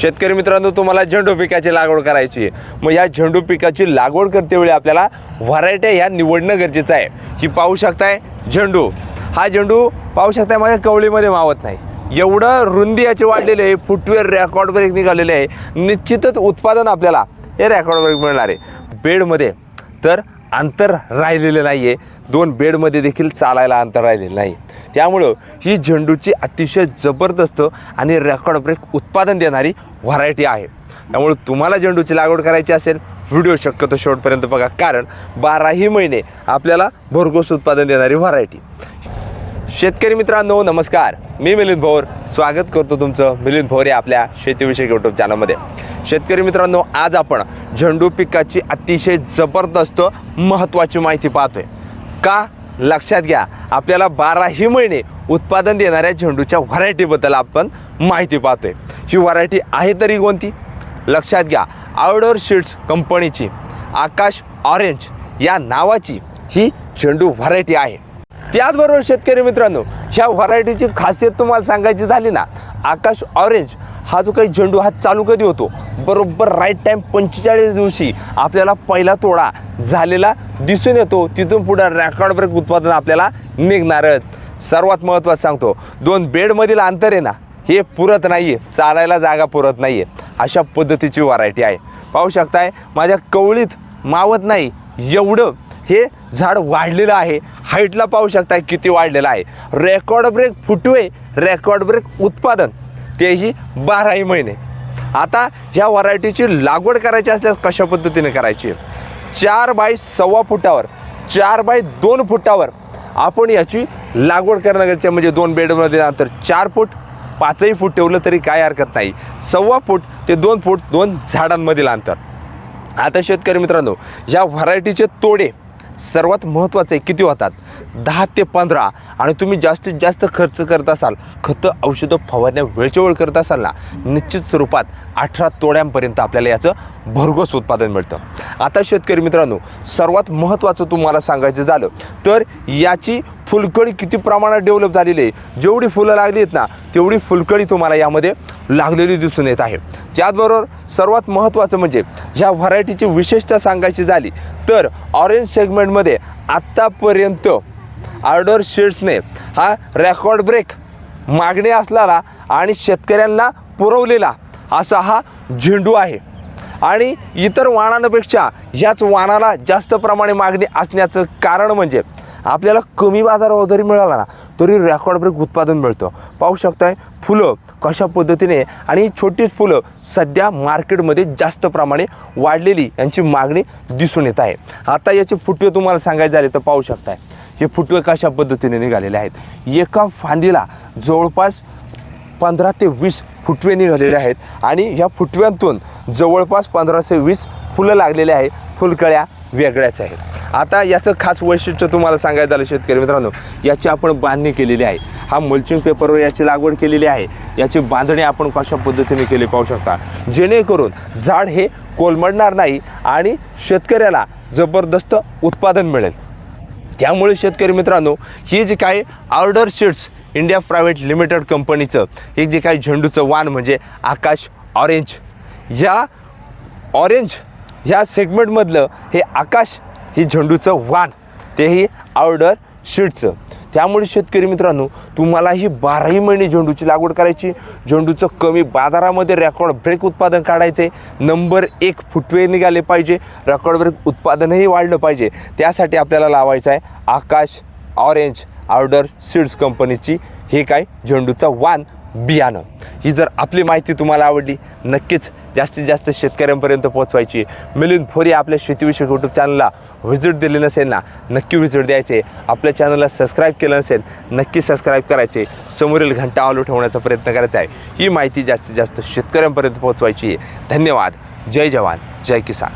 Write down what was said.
शेतकरी मित्रांनो तुम्हाला झेंडू पिकाची लागवड करायची आहे. मग या झेंडू पिकाची लागवड करतेवेळी आपल्याला व्हरायट्या ह्या निवडणं गरजेचं आहे. ही पाहू शकताय झेंडू. हा झेंडू पाहू शकताय माझ्या कवळीमध्ये मावत नाही. एवढं रुंदी याची वाढलेली आहे फुटवेअर रेकॉर्ड ब्रेक निघालेले आहे. निश्चितच उत्पादन आपल्याला हे रेकॉर्ड ब्रेक मिळणार आहे. बेडमध्ये तर अंतर राहिलेलं नाही आहे दोन बेडमध्ये देखील चालायला अंतर राहिलेलं नाही. त्यामुळं ही झेंडूची अतिशय जबरदस्त आणि रेकॉर्ड ब्रेक उत्पादन देणारी व्हरायटी आहे. त्यामुळे तुम्हाला झेंडूची लागवड करायची असेल व्हिडिओ शक्यतो शेवटपर्यंत बघा कारण बाराही महिने आपल्याला भरघोस उत्पादन देणारी व्हरायटी शेतकरी मित्रांनो नमस्कार. मी मिलिंद भोर. स्वागत करतो तुमचं मिलिंद भोर या आपल्या शेतीविषयक यूट्यूब चॅनलमध्ये शेतकरी मित्रांनो आज आपण झेंडू पिकाची अतिशय जबरदस्त महत्त्वाची माहिती पाहतोय. का? लक्षात घ्या आपल्याला बाराही महिने उत्पादन देणाऱ्या झेंडूच्या व्हरायटीबद्दल आपण माहिती पाहतोय. ही व्हरायटी आहे तरी कोणती? लक्षात घ्या आउटडोर शीट्स कंपनीची आकाश ऑरेंज या नावाची ही झेंडू व्हरायटी आहे. त्याचबरोबर शेतकरी मित्रांनो ह्या व्हरायटीची खासियत तुम्हाला सांगायची झाली ना आकाश ऑरेंज हा जो काही झेंडू हा चालू कधी होतो? बरोबर राईट टाईम पंचेचाळीस दिवशी आपल्याला पहिला तोडा झालेला दिसून येतो. तिथून पुढे रेकॉर्ड ब्रेक उत्पादन आपल्याला निघणारच. सर्वात महत्त्वाचं सांगतो दोन बेडमधील अंतर आहे ना हे पुरत नाही आहे चालायला जागा पुरत नाही आहे अशा पद्धतीची व्हरायटी आहे. पाहू शकताय माझ्या कवळीत मावत नाही एवढं हे झाड वाढलेलं आहे. हाईटला पाहू शकताय किती वाढलेलं आहे. रेकॉर्ड ब्रेक फुटवे रेकॉर्ड ब्रेक उत्पादन. तेही बाराही महिने. आता ह्या व्हरायटीची लागवड करायची असल्यास कशा पद्धतीने करायची? चार बाय सव्वा फुटावर चार बाय दोन फुटावर आपण याची लागवड करणं गरजेचं आहे. म्हणजे दोन बेडमध्ये नंतर चार फूट पाचही फूट ठेवलं तरी काय हरकत नाही. सव्वा फूट ते दोन फूट दोन झाडांमधील अंतर आता शेतकरी मित्रांनो या व्हरायटीचे तोडे सर्वात महत्त्वाचं आहे किती होतात? दहा ते पंधरा. आणि तुम्ही जास्तीत जास्त खर्च करत असाल खतं औषधं फवारण्या वेळच्या वेळ करत असाल ना निश्चित स्वरूपात अठरा तोड्यांपर्यंत आपल्याला याचं भरघोस उत्पादन मिळतं. आता शेतकरी मित्रांनो सर्वात महत्त्वाचं तुम्हाला सांगायचं झालं तर याची फुलकळी किती प्रमाणात डेव्हलप झालेली आहे? जेवढी फुलं लागली आहेत ना तेवढी फुलकळी तुम्हाला यामध्ये लागलेली दिसून येत आहे. त्याचबरोबर सर्वात महत्त्वाचं म्हणजे ह्या व्हरायटीची विशेषता सांगायची झाली तर ऑरेंज सेगमेंटमध्ये आत्तापर्यंत आर्डर शेड्सने हा रेकॉर्ड ब्रेक मागणी असलेला आणि शेतकऱ्यांना पुरवलेला असा हा झेंडू आहे. आणि इतर वाणांपेक्षा ह्याच वाणाला जास्त प्रमाणे मागणी असण्याचं कारण म्हणजे आपल्याला कमी बाजारावर जरी मिळाला ना तरी रेकॉर्ड ब्रेक उत्पादन मिळतं. पाहू शकताय फुलं कशा पद्धतीने आणि छोटीच फुलं सध्या मार्केटमध्ये जास्त प्रमाणे वाढलेली यांची मागणी दिसून येत आहे. आता याचे फुटवे तुम्हाला सांगायचे झाले तर पाहू शकताय. हे फुटवे कशा पद्धतीने निघालेले आहेत? एका फांदीला जवळपास पंधरा ते वीस फुटवे निघालेले आहेत आणि ह्या फुटव्यांतून जवळपास पंधरा ते वीस फुलं लागलेले आहे. फुलकळ्या वेगळ्याच आहेत. आता याचं खास वैशिष्ट्य तुम्हाला सांगायचं झालं शेतकरी मित्रांनो याची आपण बांधणी केलेली आहे. हा मल्चिंग पेपरवर याची लागवड केलेली आहे. याची बांधणी आपण कशा पद्धतीने केली पाहू शकता? जेणेकरून झाड हे कोलमडणार नाही आणि शेतकऱ्याला जबरदस्त उत्पादन मिळेल. त्यामुळे शेतकरी मित्रांनो ही जी काही order sheets India private limited कंपनीचं हे जे काही झेंडूचं वाण म्हणजे आकाश ऑरेंज या ऑरेंज ह्या सेगमेंटमधलं हे आकाश ही झेंडूचं वाण तेही ऑर्डर शीटचं. त्यामुळे शेतकरी मित्रांनो तुम्हाला ही बाराही महिने झेंडूची लागवड करायची झेंडूचं कमी बाजारामध्ये रेकॉर्ड ब्रेक उत्पादन काढायचे नंबर एक फुटवे निघाले पाहिजे रेकॉर्ड ब्रेक उत्पादनही वाढलं पाहिजे. त्यासाठी आपल्याला लावायचं आहे आकाश ऑरेंज ऑर्डर सीड्स कंपनीची हे काय झेंडूचं वाण बियाणं. ही जर आपली माहिती तुम्हाला आवडली नक्कीच जास्तीत जास्त शेतकऱ्यांपर्यंत पोहोचवायची. मिलिंद फोरी आपल्या शेतीविषयक यूट्यूब चॅनलला व्हिजिट दिली नसेल ना नक्की व्हिजिट द्यायचे. आपल्या चॅनलला सबस्क्राईब केलं नसेल नक्की सबस्क्राईब करायचे. समोरील घंटा आलो ठेवण्याचा प्रयत्न करायचा आहे. ही माहिती जास्तीत जास्त शेतकऱ्यांपर्यंत पोहोचवायची आहे. धन्यवाद. जय जवान. जय किसान.